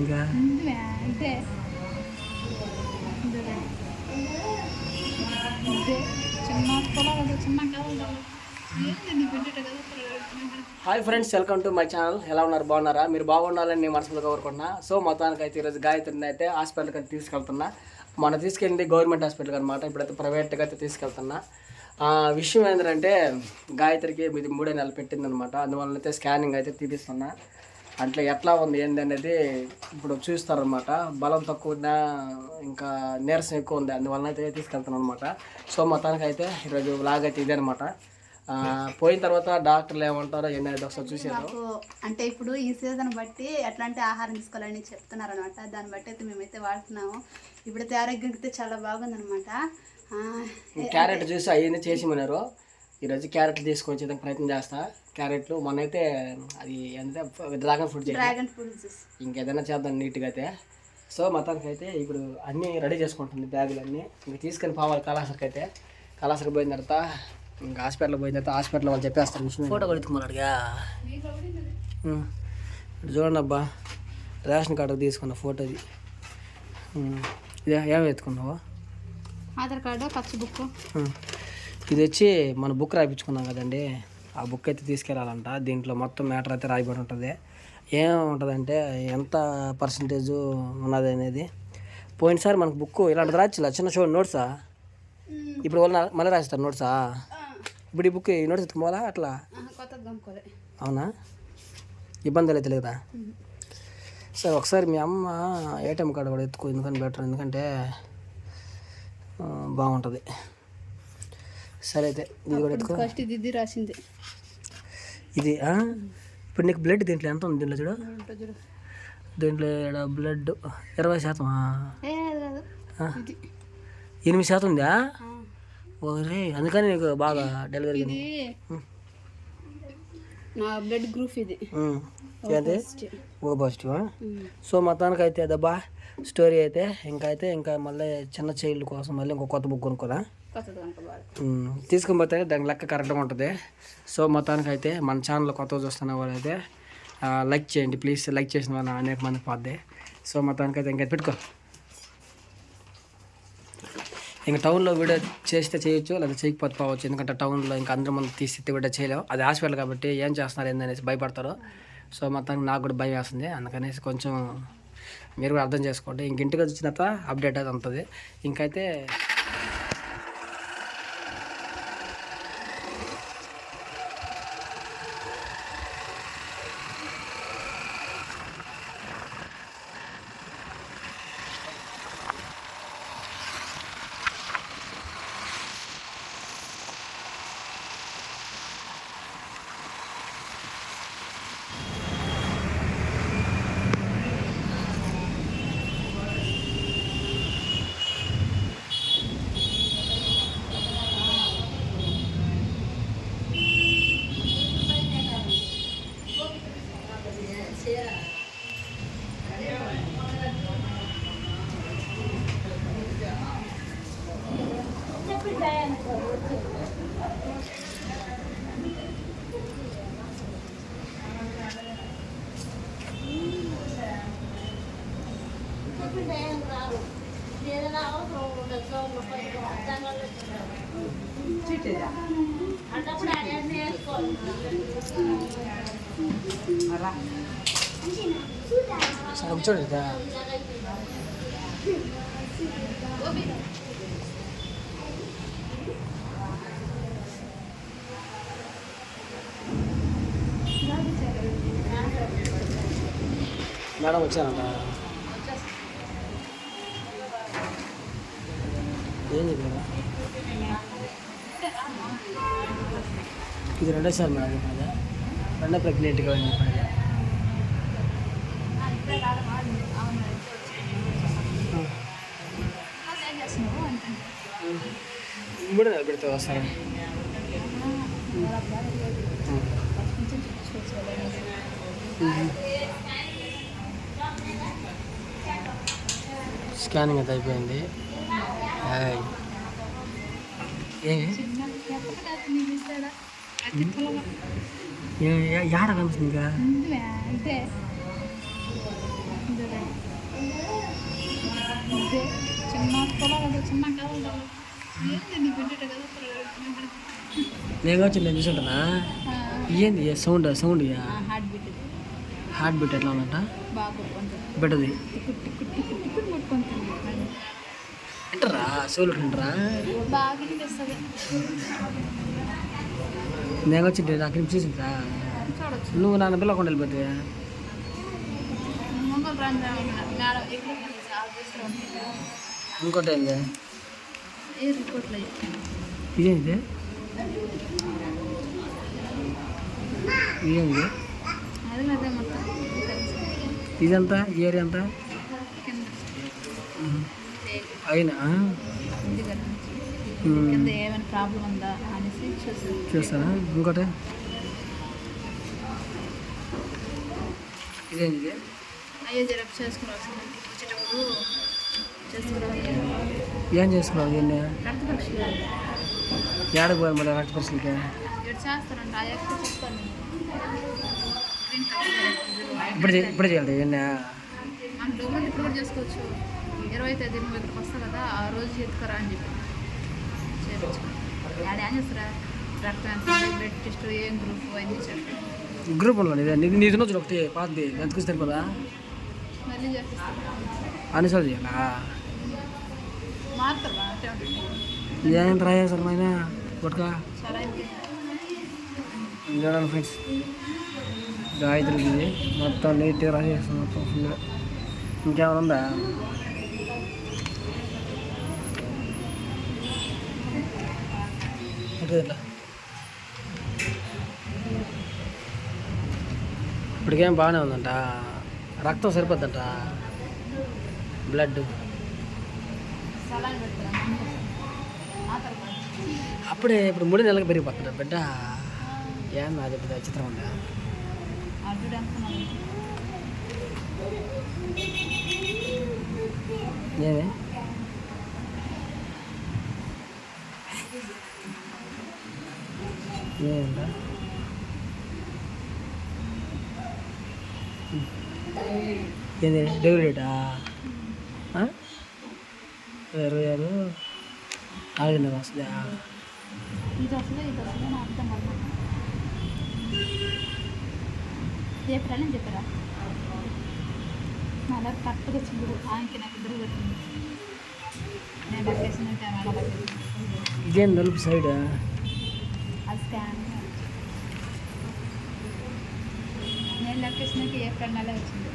ఇంకా? Hi friends welcome to my channel. ఎలా ఉన్నారు? బాగున్నారా? మీరు బాగుండాలని నేను మనసులో కోరుకుంటున్నా. సో మొత్తానికి అయితే ఈరోజు గాయత్రిని అయితే హాస్పిటల్కి అయితే తీసుకెళ్తున్నా. మన తీసుకెళ్ళింది గవర్నమెంట్ హాస్పిటల్ అనమాట ఇప్పుడైతే ప్రైవేట్గా అయితే తీసుకెళ్తున్నా. విషయం ఏంటంటే గాయత్రికి ఇది మూడే నెలలు పెట్టిందనమాట అందువల్ల అయితే స్కానింగ్ అయితే తీపిస్తున్నా. అట్లా ఎట్లా ఉంది ఏంది అనేది ఇప్పుడు చూస్తారనమాట బలం తక్కువ ఉన్నా ఇంకా నీరసం ఎక్కువ ఉంది అందువలన అయితే తీసుకెళ్తాను అనమాట సో మొత్తానికి అయితే ఈరోజు లాగ్ అయితే ఇదే అనమాట పోయిన తర్వాత డాక్టర్లు ఏమంటారో ఏంది అనేది ఒకసారి చూసారు అంటే ఇప్పుడు ఈ సీజన్ బట్టి ఎట్లాంటి ఆహారం తీసుకోవాలని చెప్తున్నారు అనమాట దాన్ని బట్టి అయితే మేమైతే వాడుతున్నాము. ఇప్పుడైతే ఆరోగ్యం అయితే చాలా బాగుందనమాట క్యారెట్ జ్యూస్ అవన్నీ చేసిమన్నారు ఈరోజు క్యారెట్లు తీసుకొచ్చేదానికి ప్రయత్నం చేస్తా. క్యారెట్లు మొన్న అయితే అది ఎంత డ్రాగన్ ఫ్రూట్ చేసి డ్రాగన్ ఫ్రూట్ జ్యూస్. ఇంకేదైనా చేద్దాం నీట్గా అయితే సో మొత్తానికి అయితే ఇప్పుడు అన్నీ రెడీ చేసుకుంటుంది బ్యాగులు అన్నీ ఇంక తీసుకొని పోవాలి కళాసరికి అయితే కళాసరికి పోయిన తర్వాత ఇంకా హాస్పిటల్ పోయిన తర్వాత హాస్పిటల్ వాళ్ళు చెప్పేస్తారు విషయం ఫోటో కొడుకున్నాడుగా చూడండి అబ్బా రేషన్ కార్డు తీసుకున్న ఫోటో ఇది ఉమ్. ఇదే ఏమి ఎత్తుకున్నావు? ఆధార్ కార్డు ఖర్చు బుక్. ఇది వచ్చి మన బుక్ రాయించుకున్నాం కదండి. ఆ బుక్ అయితే తీసుకెళ్ళాలంట దీంట్లో మొత్తం మ్యాటర్ అయితే రాయబడి ఉంటుంది. ఏముంటుందంటే ఎంత పర్సంటేజ్ ఉన్నది అనేది. పోయినసారి మనకు బుక్ ఇలాంటిది రాచిలా చిన్న షో నోట్సా? ఇప్పుడు వాళ్ళు నా- మళ్ళీ రాస్తారు నోట్సా? ఇప్పుడు ఈ బుక్ ఈ నోట్స్ ఎత్తుకోవాలా అట్లా? అవునా? ఇబ్బందులు అయితే లేదా? సరే ఒకసారి మీ అమ్మ ఏటీఎం కార్డు కూడా ఎత్తుకో ఎందుకని బెటర్? ఎందుకంటే బాగుంటుంది. సరే అయితే ఇది కూడా ఎత్తుకో. ఫస్ట్ ఇది ఇది రాసింది. ఇది? ఇప్పుడు నీకు బ్లడ్ దీంట్లో ఎంత ఉంది? దీంట్లో చూడు. దీంట్లో బ్లడ్ ఇరవై శాతం ఎనిమిది శాతం ఉందా. ఓరే అందుకని నీకు బాగా డెలివరీ ఇది నా బ్లడ్ గ్రూప్ ఇది. ఏంటి? ఓ పాజిటివ్ సో మొత్తానికి అయితే అదబ్బా స్టోరీ అయితే ఇంకా అయితే ఇంకా మళ్ళీ చిన్న చైల్డ్ కోసం మళ్ళీ ఇంకో కొత్త బుక్ కొనుక్కోదా? తీసుకొని పోతే దాని లెక్క కరెక్ట్గా ఉంటుంది. సో మొత్తానికి అయితే మన ఛానల్ కొత్తగా చూస్తున్న వాళ్ళు అయితే లైక్ చేయండి ప్లీజ్. లైక్ చేసిన వాళ్ళ అనేక మందికి పోద్ది. సో మొత్తానికి అయితే ఇంకా పెట్టుకో. ఇంకా టౌన్లో వీడియో చేస్తే చేయొచ్చు లేదా చేయకపోతే పోవచ్చు. ఎందుకంటే టౌన్లో ఇంకా అందరి ముందు తీసి వీడియో చేయలేవు. అది హాస్పిటల్ కాబట్టి ఏం చేస్తున్నారు ఏందనేసి భయపడతారు. సో మొత్తానికి నాకు కూడా భయం వేస్తుంది. అందుకనేసి కొంచెం మీరు కూడా అర్థం చేసుకోండి. ఇంక ఇంటికి వచ్చిన తర్వాత అప్డేట్ అది ఉంటుంది. ఇంకైతే సరే కూర్చోండి ఇదా. మేడం వచ్చానంట ఏం చెప్పారా ఇది రెండోసారి మేడం చెప్పినదా రెండో ప్రెగ్నెంట్గా అని చెప్పినదా మూడు నెలలు పెడితే వస్తారా స్కానింగ్ అయితే అయిపోయింది ఏయ్. ఏమి చిన్న ఎప్పటి కాదు నీకు ఇస్తాడా అతి పొలం ఏ- ఏ- ఏడ కనిపిస్తుంది నేను వచ్చి నేను చూసుంటానా? ఏంది సౌండ్ సౌండ్ హార్ట్ బీట్ ఎట్లా ఉందంట? బాగా కొట్టుకుంటుంది బిడ్డది టిక్కుట్ సోలు అంటారా నేను వచ్చి నాకు చూసింటా నువ్వు నాన్న పిల్లకుండా వెళ్ళిపోతాయా మొంగల్ రంగు మేడం ఎక్కడ ఆఫీస్లో ఉంటుంది ఇంకోటి ఏంది ఇదేంటి ఇదేంటి. ఇదంతా అంతా కింద అయినా చూస్తానా ఇంకోటి ఇదేంటి ఇది? అయ్యో జరప్ వచ్చేటప్పుడు ఏం చేసుకున్నావు దీన్ని? ఏడకు పోయాలి మరి రక్త పరీక్షలకి? ఆ చెప్తాను కలర్ ఇప్పుడు ఇప్పుడు చేయాలి ఇవన్నీ. ఇప్పుడు కూడా చేసుకోవచ్చు. ఇరవై తేదీ నువ్వు ఇక్కడికి వస్తావు కదా ఆ రోజు ఎత్తుకరా అని చెప్పి. యాడ్ ఏం చేస్తారా? రక్తం ఎంత బ్లడ్ టెస్ట్ ఏం గ్రూప్ అయింది చెప్పి. గ్రూప్ ఉన్నాను ఇదే నీది నుంచి ఒకటి పాతది సరిపోదా మళ్ళీ చేపిస్తాను అన్నిసార్లు చేయాలా? ఏం ట్రై చేస్తారు మైన అయితే. చూడండి ఫ్రెండ్స్. గాయత్రికి ఇది మొత్తం నీట్గా రాసేస్తాం మొత్తం ఫుల్గా ఇంకేమైనా ఉందా? ఇటు ఇట్లా. ఇప్పటికేం బాగానే ఉందంట. రక్తం సరిపోద్దంట. బ్లడ్ అప్పుడే ఇప్పుడు మూడు నెలలకు పెరిగిపోతుంట బిడ్డ. ఏం అది పెద్ద చిత్రం ఉందా అడ్డు ఏందా ఏమి ఏమిటా ఏది? డెలివరీ డేటా ఆ? ఇరవై ఆరు. ఆగిన వస్తుందా? చెప్పరా? మళ్ళీ కరెక్ట్గా ఆయనకి నాకు ఇద్దరు పెట్టింది నేను ఇదేం నలుపు సైడ్ అది స్కాన్ లొకేషన్కి ఏ అలా వచ్చింది?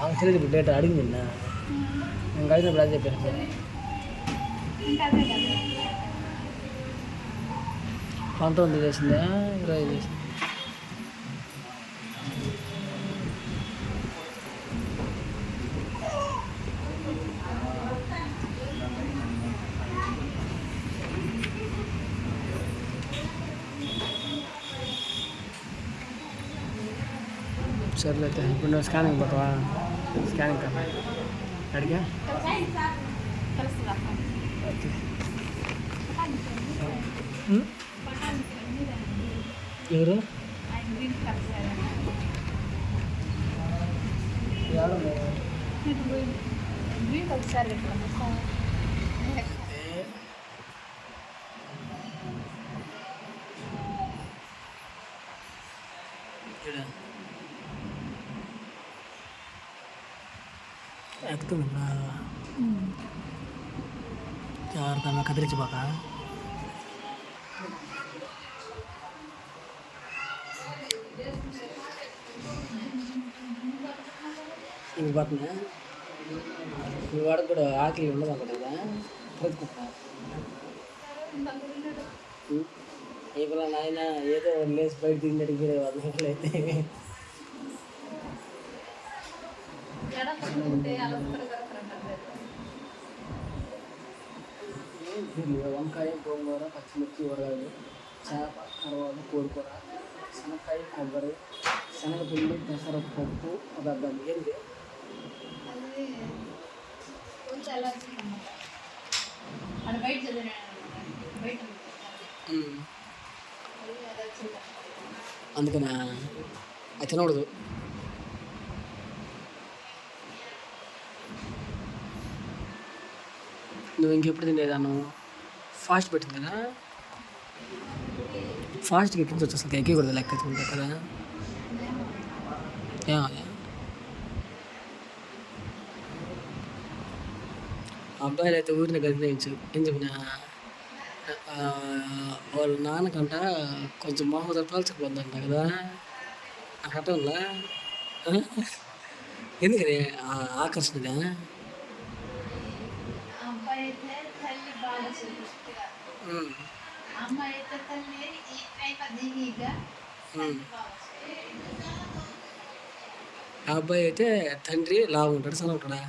ఆమె తెలియదు ఇప్పుడు డేటా అడిగింది నిన్న. నేను కలిసినప్పుడు అది చెప్పాను. పంతొమ్మిది చేసిందా? ఇరవై చేసింది? सर लेते हैं నువ్వు स्कैनिंग बटवा स्कैनिंग कर అడిగా? गया ఎవరు? ఆయన గ్రీన్ కలుస్తారా గ్రీన్ ఒకసారి ఎక్కుతుందా జాగ్రత్త కదిలించిపోక ఇవి పోతున్నా ఈ వాడికి కూడా ఆకలి ఉండదు అక్కడ కదా బ్రతుకుంటా ఇప్పుడు నాయన ఏదో లేచి బయట తిన్నట్టు కూడా వదిలేదు అయితే వంకాయ గోంగూర పచ్చిమిర్చి ఉరగాయలు చేప కరవాలు కోడికూర శనక్కాయ కొబ్బరి శనగపిండి ఏంటి? బయట చదివినా బయట ఉమ్. అందుకనా? అది తినకూడదు. నువ్వు ఇంకెప్పుడు తినేదాను ఫాస్ట్ పెట్టింది కదా. ఫాస్ట్గా ఎక్కించవచ్చు అసలు ఎక్కకూడదు లెక్క ఎత్తుకుంటా కదా. అబ్బాయిలు అయితే ఊరిని గదిలేయించు ఏం చెప్పినా? వాళ్ళ నాన్నకంట కొంచెం మొహం తప్పాల్సిపోద్దంట కదా. అక్కడ ఉందా? ఎందుకని ఆకర్షణగా ఆ అబ్బాయి అయితే తండ్రి లావు ఉంటాడు సన్న ఉంటాడా.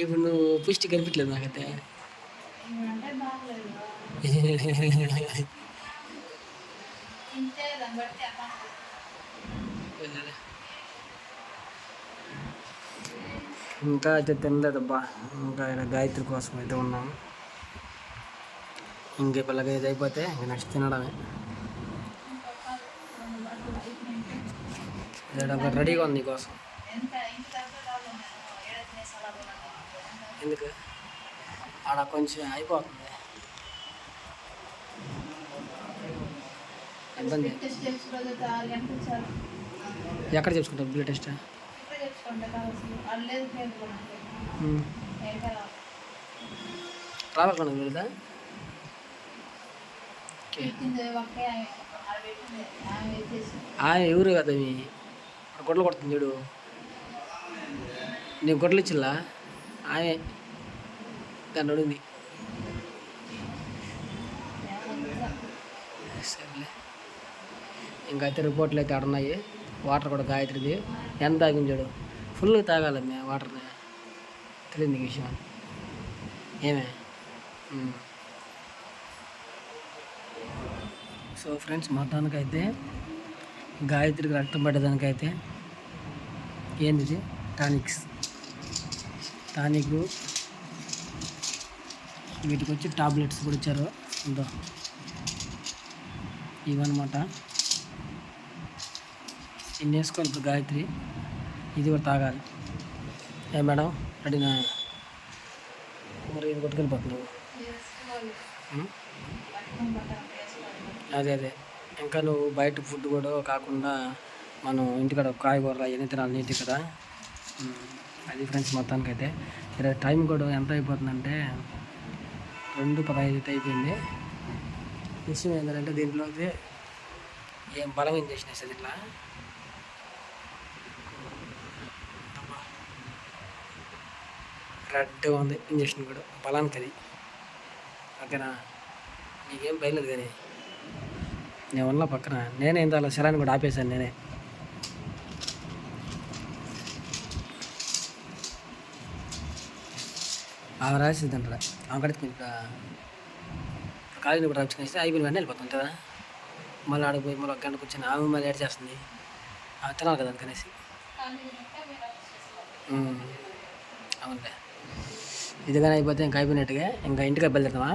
ఇప్పుడు నువ్వు పుష్టి కనిపించలేదు నాకైతే. అంటే బాగలేదు ఇంతే దాన్ని బట్టి అమ్మ ఇంకా అయితే తినలేదబ్బా ఇంకా ఇక్కడ గాయత్రి కోసం అయితే ఉన్నాం ఇంకే పిల్లగా ఇది అయిపోతే ఇంక నెక్స్ట్ తినడమే. ఒకటి రెడీగా ఉంది నీకోసం. ఎందుకు? ఆడ కొంచెం అయిపోతుంది. ఇబ్బంది. ఎక్కడ చేసుకుంటారు బ్లడ్ టెస్ట్ ట్రావెల్ తెచ్చుకోండి వెళ్దా ఆయన ఎవరు కదా మీ? గొడ్లు కొడుతుంది చూడు. నీకు గొడ్లు ఇచ్చిల్లా ఆమె. దాన్ని అడిగింది. సరేలే. ఇంకా అయితే రిపోర్ట్లు అయితే ఆడున్నాయి. వాటర్ కూడా గాయత్రిది ఎంత తాగింది ఫుల్ తాగాలి మే వాటర్ని తెలియదు నీకు విషయం. ఏమే? సో ఫ్రెండ్స్ మొత్తానికైతే గాయత్రికి రక్తం పట్టేదానికైతే ఏంది ఇది టానిక్స్. టానిక్ వీటికి వచ్చి టాబ్లెట్స్ కూడా ఇచ్చారు. ఉందో ఇవన్నమాట. ఇన్ని వేసుకోవాలి గాయత్రి. ఇది కూడా తాగాలి. ఏ మేడం రెడీనా మరి ఇది కొట్టుకెళ్ళిపోతున్నావు ఉం? అదే అదే. ఇంకా నువ్వు బయట ఫుడ్ కూడా కాకుండా మనం ఇంటికాడ కాయగూరలు అవన్నీ తినాలి నీటి కదా. అది ఫ్రెండ్స్ మొత్తానికి అయితే ఈరోజు టైం కూడా ఎంత అయిపోతుందంటే రెండు పదహైదు అయితే అయిపోయింది. విషయం ఏంటంటే దీంట్లోకి ఏం బలం చేసినాయి సార్ ఇట్లా రెడ్గా ఉంది ఇంజక్షన్ కూడా. బలానికి అది. ఓకేనా? నీకేం బయలేదు కానీ. నేను ఉన్న పక్కన. నేనే ఇంత అలా శరాన్ని కూడా ఆపేశాను నేనే. ఆమె రాసింది అంటారా? ఆమె కడితే ఇంకా కాలేజీ కూడా రాపించుకుని అయిపోయిన వెంటనే వెళ్ళిపోతుంది కదా మళ్ళీ ఆడికి పోయి మళ్ళీ ఒక గంట కూర్చొని ఆమె మళ్ళీ ఏడ్ చేస్తుంది. ఆమె తినాలి కదా అందుకనేసి. అవునులే. ఇదిగానే అయిపోతే ఇంకా అయిపోయినట్టుగా ఇంకా ఇంటికి బయలుదేరుతామా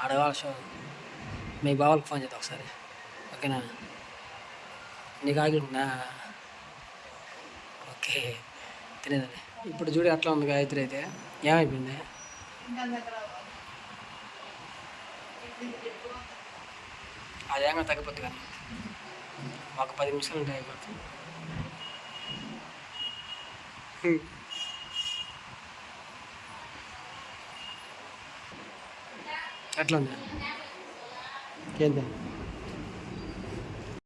అడగాలి షో మీ బావలకు ఫోన్ చేద్దాం ఒకసారి. ఓకేనా? నీకు ఆగినా ఓకే. తినేదండి ఇప్పుడు చూడు అట్లా ఉంది గాయత్రి అయితే. ఏమైపోయింది? ఇంకా అది ఏమైనా తగ్గిపోద్ది కానీ. ఒక పది నిమిషాలు ఉంటాయి అయిపోతుంది అట్లా ఉంది. ఏంటి